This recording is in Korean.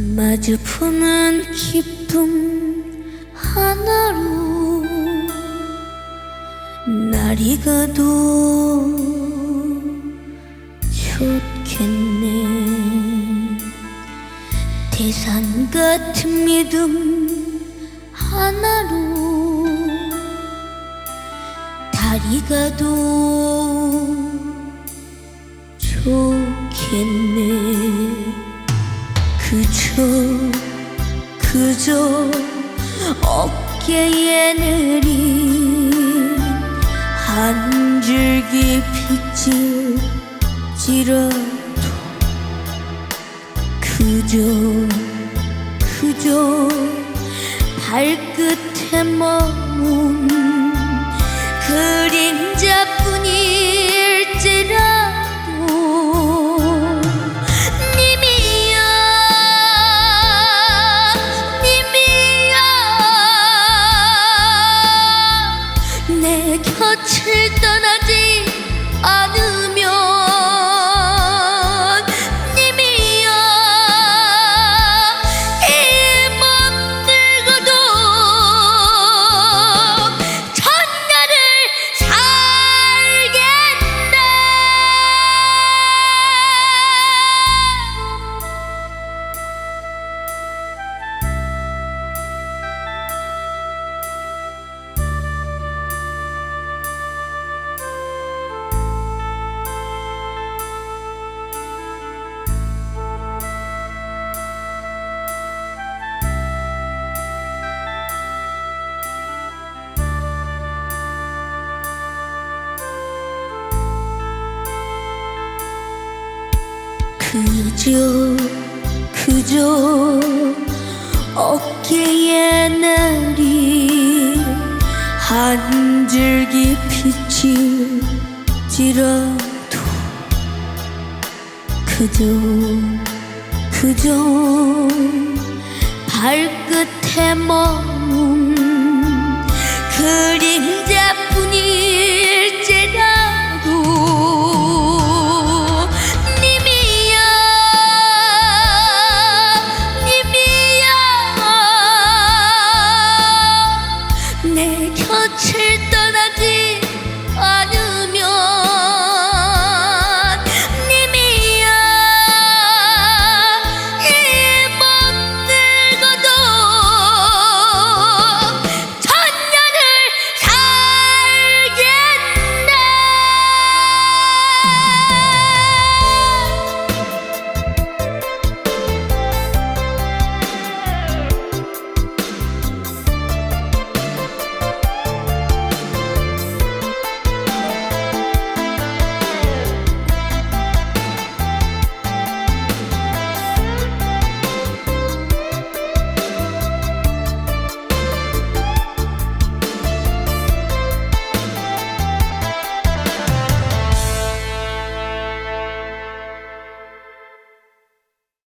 마주 푸는 기쁨 하나로 날이 가도 좋겠네. 대산 같은 믿음 하나로 달이 가도 좋겠네 그저 그저 어깨에 내린 한 줄기 빛일지라도 그저 그저 발끝에 머문 그림자뿐일 그저 그저 어깨에 내린 한 줄기 빛일지라도 그저 그저 발끝에 머문